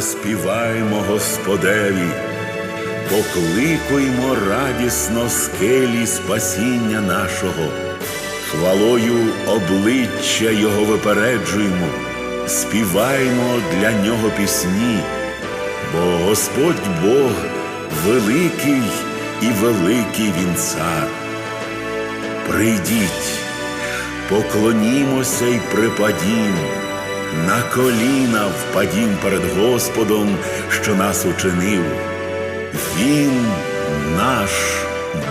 заспіваймо Господеві, покликуймо радісно скелі спасіння нашого, хвалою обличчя Його випереджуймо, співаймо для нього пісні, бо Господь Бог великий і великий Він цар. Прийдіть, поклонімося й припадім, на коліна впадім перед Господом, що нас учинив. Він наш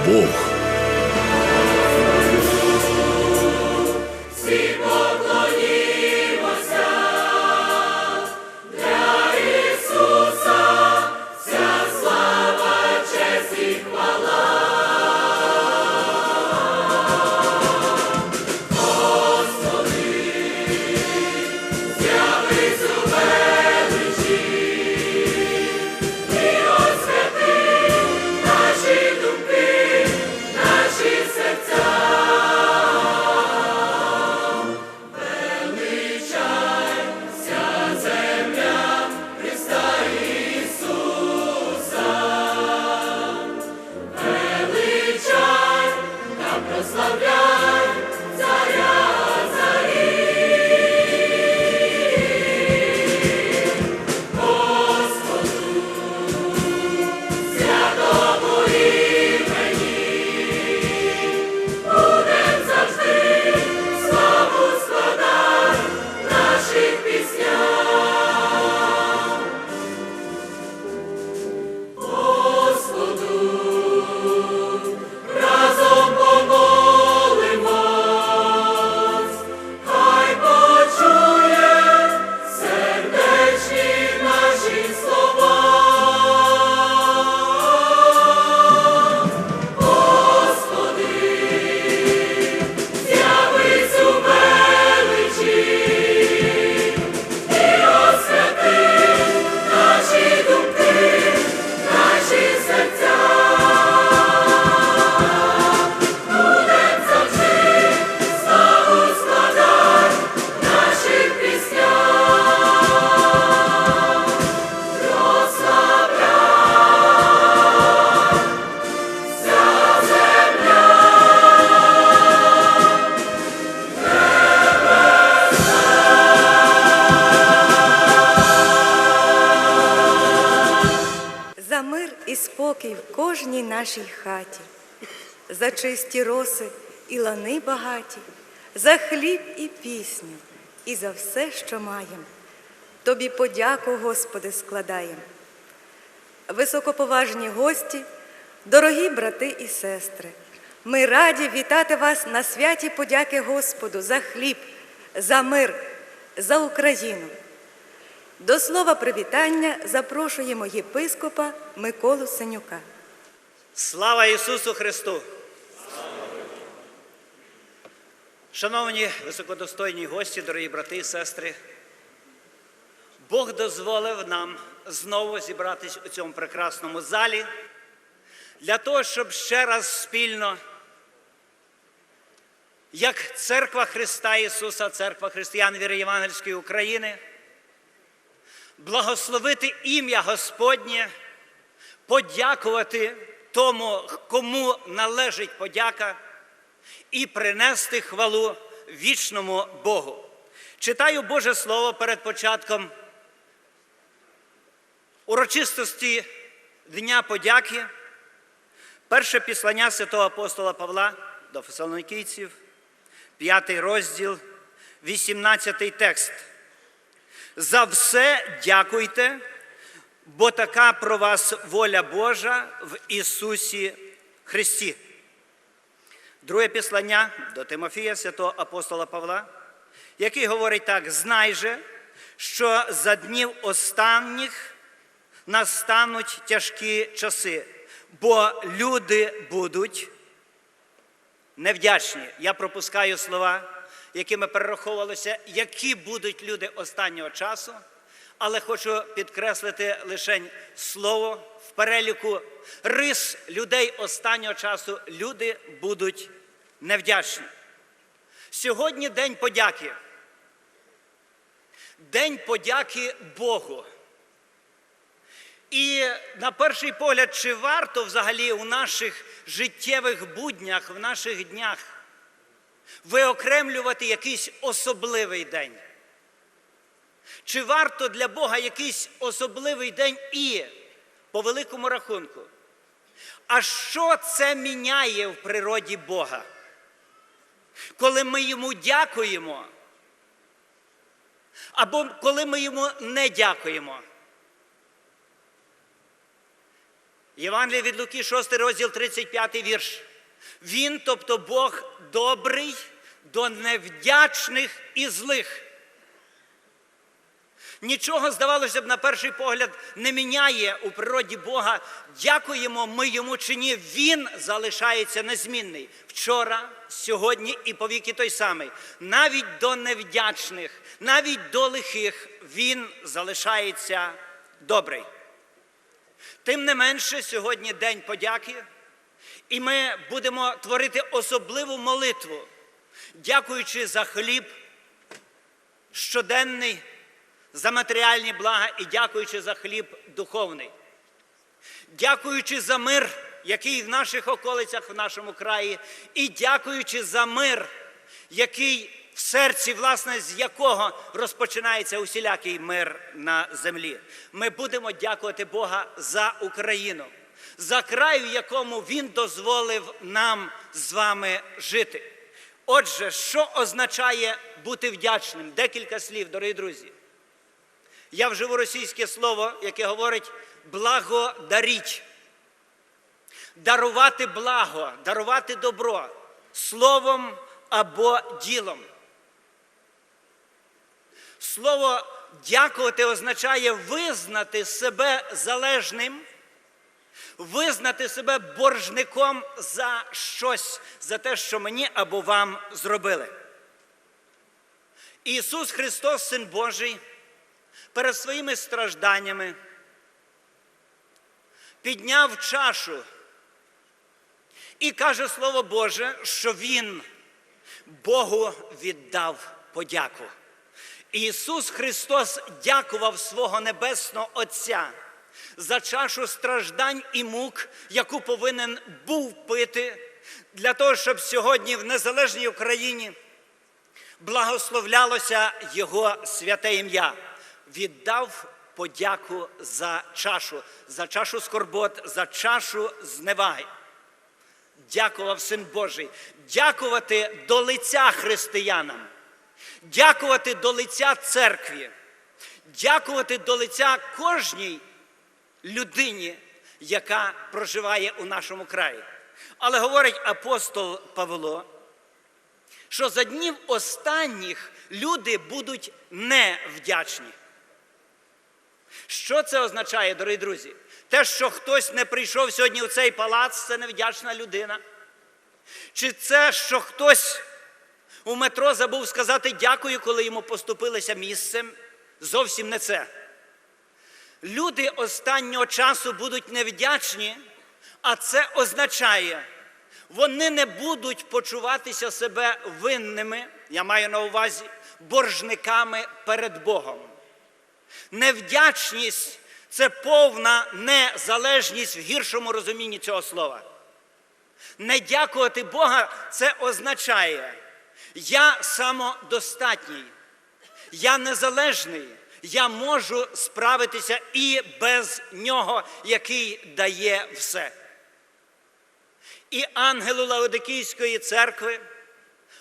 Бог. Чисті роси і лани багаті, за хліб і пісню, і за все, що маєм. Тобі подяку, Господи, складаєм. Високоповажні гості, дорогі брати і сестри, ми раді вітати вас на святі подяки Господу за хліб, за мир, за Україну. До слова привітання запрошуємо єпископа Миколу Синюка. Слава Ісусу Христу! Шановні високодостойні гості, дорогі брати і сестри, Бог дозволив нам знову зібратись у цьому прекрасному залі для того, щоб ще раз спільно, як Церква Христа Ісуса, Церква Християн Віри Євангельської України, благословити ім'я Господнє, подякувати тому, кому належить подяка, і принести хвалу вічному Богу. Читаю Боже Слово перед початком урочистості Дня подяки. Перше післання святого апостола Павла до Фесалоникійців, п'ятий розділ, 18 текст. За все дякуйте, бо така про вас воля Божа в Ісусі Христі. Друге післання до Тимофія, святого апостола Павла, який говорить так: знай же, що за днів останніх настануть тяжкі часи, бо люди будуть невдячні. Я пропускаю слова, якими перераховувалися, які будуть люди останнього часу, але хочу підкреслити лише слово в переліку рис людей останнього часу. Люди будуть невдячні. Сьогодні День подяки. День подяки Богу. І на перший погляд, чи варто взагалі у наших життєвих буднях, в наших днях виокремлювати якийсь особливий день? Чи варто для Бога якийсь особливий день і по великому рахунку? А що це міняє в природі Бога? Коли ми йому дякуємо, або коли ми йому не дякуємо? Євангеліє від Луки, 6 розділ, 35 вірш. Він, тобто Бог, добрий до невдячних і злих. Нічого, здавалося б, на перший погляд не міняє у природі Бога. Дякуємо ми йому чи ні. Він залишається незмінний вчора, сьогодні і повіки той самий. Навіть до невдячних, навіть до лихих він залишається добрий. Тим не менше, сьогодні День подяки, і ми будемо творити особливу молитву, дякуючи за хліб щоденний, за матеріальні блага і дякуючи за хліб духовний, дякуючи за мир, який в наших околицях, в нашому краї, і дякуючи за мир, який в серці, власне, з якого розпочинається усілякий мир на землі. Ми будемо дякувати Бога за Україну, за край, в якому Він дозволив нам з вами жити. Отже, що означає бути вдячним? Декілька слів, дорогі друзі. Я вживу російське слово, яке говорить благодаріть. Дарувати благо, дарувати добро словом або ділом. Слово дякувати означає визнати себе залежним, визнати себе боржником за щось, за те, що мені або вам зробили. Ісус Христос, Син Божий, перед своїми стражданнями підняв чашу і каже Слово Боже, що Він Богу віддав подяку. Ісус Христос дякував свого Небесного Отця за чашу страждань і мук, яку повинен був пити, для того, щоб сьогодні в незалежній Україні благословлялося Його святе ім'я. Віддав подяку за чашу, за чашу скорбот, за чашу зневаги. Дякував Син Божий, дякувати до лиця християнам, дякувати до лиця церкві, дякувати до лиця кожній людині, яка проживає у нашому краї. Але говорить апостол Павло, що за днів останніх люди будуть невдячні. Що це означає, дорогі друзі? Те, що хтось не прийшов сьогодні у цей палац, це невдячна людина. Чи це, що хтось у метро забув сказати дякую, коли йому поступилися місцем? Зовсім не це. Люди останнього часу будуть невдячні, а це означає, вони не будуть почуватися себе винними, я маю на увазі боржниками перед Богом. Невдячність це повна незалежність в гіршому розумінні цього слова. Не дякувати Бога це означає, я самодостатній, я незалежний, я можу справитися і без нього, який дає все. І ангелу Лаодикійської церкви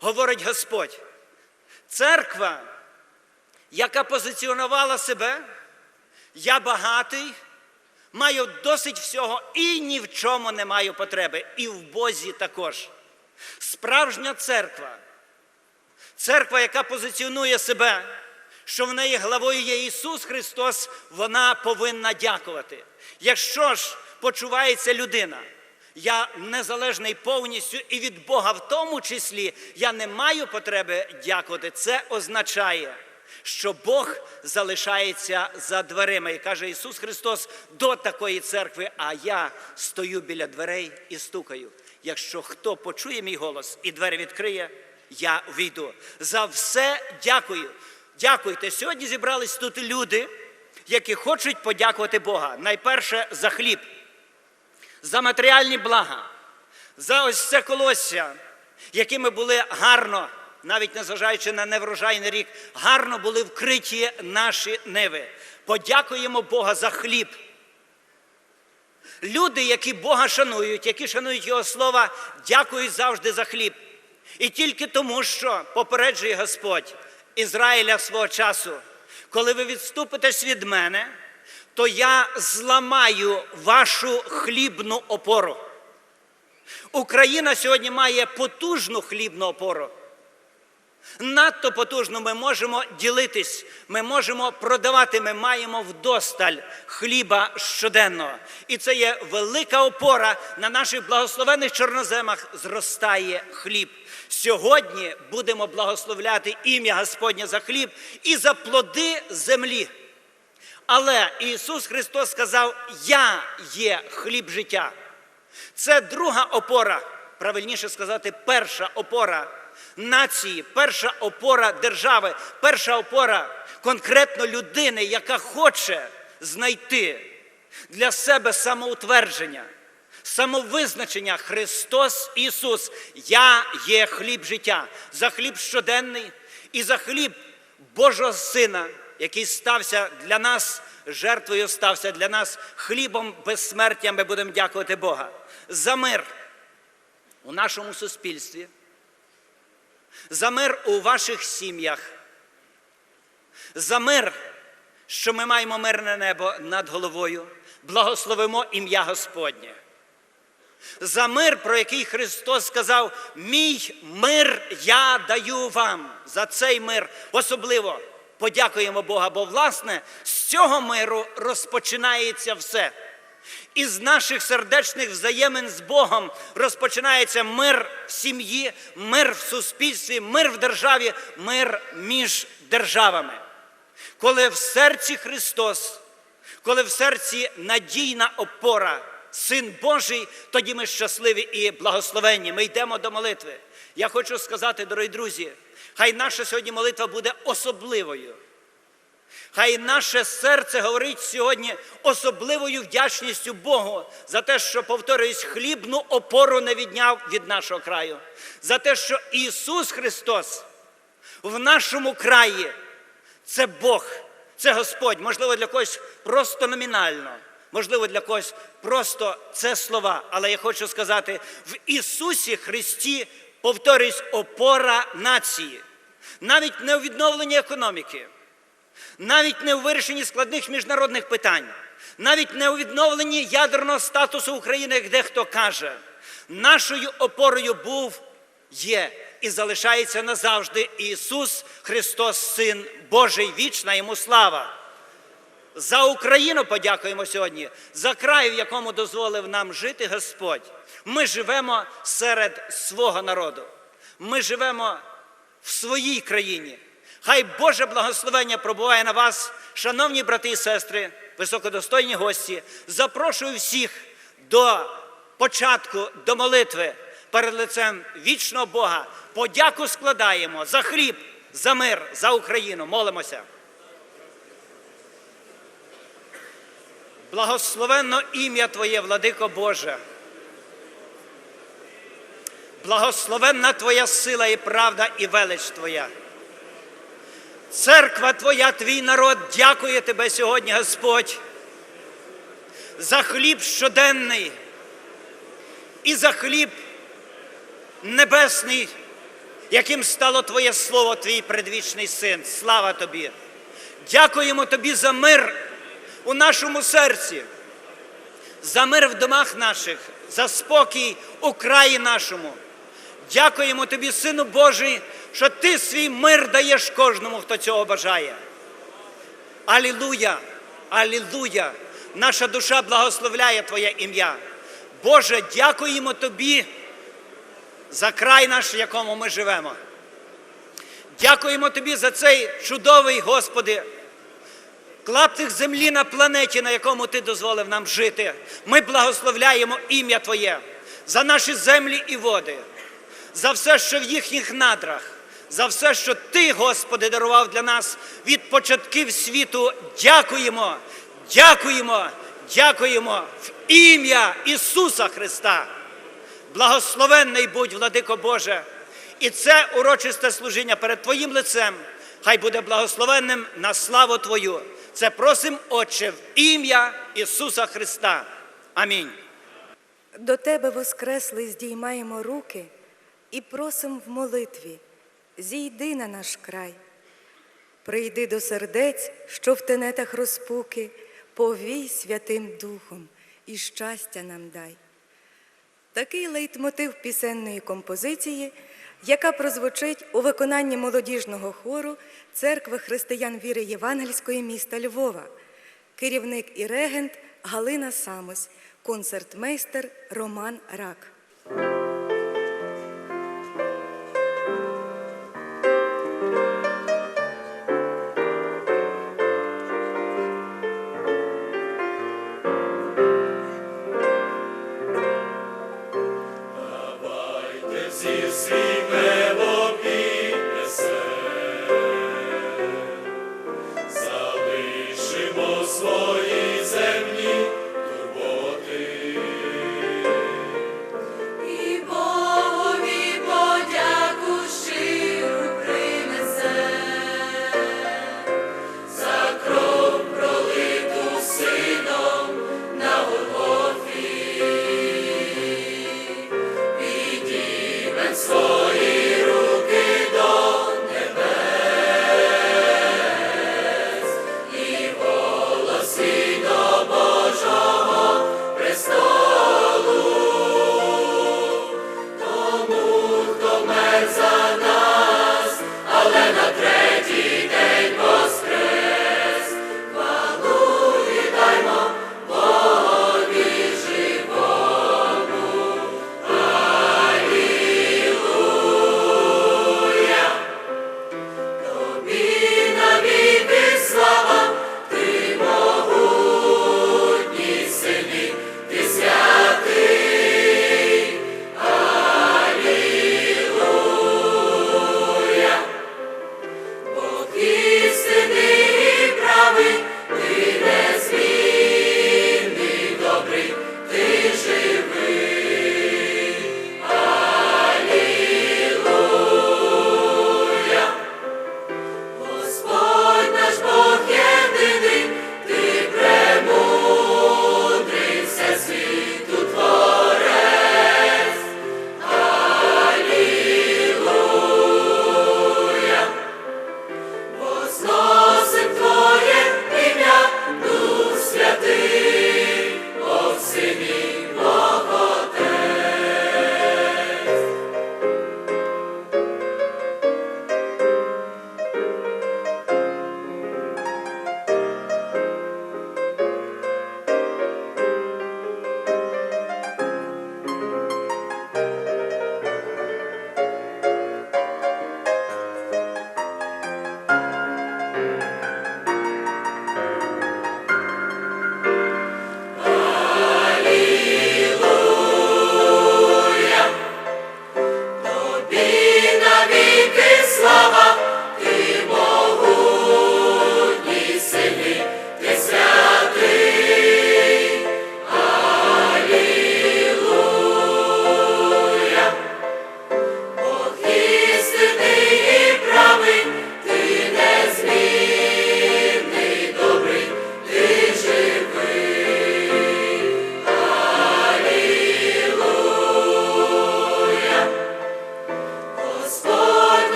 говорить Господь, церква, яка позиціонувала себе, я багатий, маю досить всього і ні в чому не маю потреби, і в Бозі також. Справжня церква, церква, яка позиціонує себе, що в неї главою є Ісус Христос, вона повинна дякувати. Якщо ж почувається людина, я незалежний повністю і від Бога в тому числі я не маю потреби дякувати. Це означає, що Бог залишається за дверима. І каже Ісус Христос до такої церкви, а я стою біля дверей і стукаю. Якщо хто почує мій голос і двері відкриє, я війду. За все дякую. Дякуйте. Сьогодні зібрались тут люди, які хочуть подякувати Бога. Найперше за хліб, за матеріальні блага, за ось це колосся, якими були гарно, навіть незважаючи на неврожайний рік, гарно були вкриті наші ниви. Подякуємо Бога за хліб. Люди, які Бога шанують, які шанують Його слова, дякують завжди за хліб. І тільки тому, що попереджує Господь Ізраїля свого часу, коли ви відступитесь від мене, то я зламаю вашу хлібну опору. Україна сьогодні має потужну хлібну опору. Надто потужно ми можемо ділитись, ми можемо продавати, ми маємо вдосталь хліба щоденно. І це є велика опора на наших благословених чорноземах зростає хліб. Сьогодні будемо благословляти ім'я Господнє за хліб і за плоди землі. Але Ісус Христос сказав: Я є хліб життя. Це друга опора, правильніше сказати, перша опора нації, перша опора держави, перша опора конкретно людини, яка хоче знайти для себе самоутвердження, самовизначення Христос Ісус. Я є хліб життя, за хліб щоденний і за хліб Божого Сина, який стався для нас. Жертвою стався для нас хлібом безсмертя. Ми будемо дякувати Бога за мир у нашому суспільстві, за мир у ваших сім'ях, за мир, що ми маємо мирне небо над головою, благословимо ім'я Господнє. За мир, про який Христос сказав: Мій мир я даю вам. За цей мир особливо подякуємо Бога, бо, власне, з цього миру розпочинається все. Із наших сердечних взаємин з Богом розпочинається мир в сім'ї, мир в суспільстві, мир в державі, мир між державами. Коли в серці Христос, коли в серці надійна опора, Син Божий, тоді ми щасливі і благословенні. Ми йдемо до молитви. Я хочу сказати, дорогі друзі, хай наша сьогодні молитва буде особливою. Хай наше серце говорить сьогодні особливою вдячністю Богу за те, що, повторююсь, хлібну опору не відняв від нашого краю, за те, що Ісус Христос в нашому краї це Бог, це Господь. Можливо, для когось просто номінально, можливо, для когось просто це слова. Але я хочу сказати, в Ісусі Христі, повторюсь, опора нації, навіть не у відновленні економіки навіть не у вирішенні складних міжнародних питань, навіть не у відновленні ядерного статусу України, як дехто каже, нашою опорою був, є і залишається назавжди Ісус Христос, Син Божий, вічна йому слава. За Україну подякуємо сьогодні, за край, в якому дозволив нам жити Господь. Ми живемо серед свого народу. Ми живемо в своїй країні. Хай Боже благословення пробуває на вас, шановні брати і сестри, високодостойні гості. Запрошую всіх до початку, до молитви перед лицем вічного Бога. Подяку складаємо за хліб, за мир, за Україну. Молимося. Благословенно ім'я Твоє, владико Боже. Благословенна Твоя сила і правда, і велич Твоя. Церква Твоя, твій народ, дякує Тебе сьогодні, Господь, за хліб щоденний і за хліб небесний, яким стало Твоє Слово, Твій предвічний син. Слава Тобі! Дякуємо Тобі за мир у нашому серці, за мир в домах наших, за спокій у краї нашому. Дякуємо Тобі, Сину Божий, що Ти свій мир даєш кожному, хто цього бажає. Алілуя! Алілуя! Наша душа благословляє Твоє ім'я. Боже, дякуємо Тобі за край наш, в якому ми живемо. Дякуємо Тобі за цей чудовий, Господи, клаптик землі на планеті, на якому Ти дозволив нам жити. Ми благословляємо ім'я Твоє за наші землі і води, за все, що в їхніх надрах, за все, що Ти, Господи, дарував для нас від початків світу. Дякуємо, дякуємо, дякуємо в ім'я Ісуса Христа. Благословенний будь, владико Боже, і це урочисте служіння перед Твоїм лицем. Хай буде благословенним на славу Твою. Це просим, Отче, в ім'я Ісуса Христа. Амінь. До Тебе, Воскреслий, здіймаємо руки і просим в молитві, зійди на наш край. Прийди до сердець, що в тенетах розпуки, повій Святим Духом і щастя нам дай. Такий лейтмотив пісенної композиції, яка прозвучить у виконанні молодіжного хору Церкви християн віри Євангельської міста Львова, керівник і регент Галина Самось, концертмейстер Роман Рак.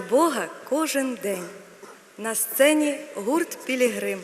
Бога кожен день. На сцені гурт Пілігрим.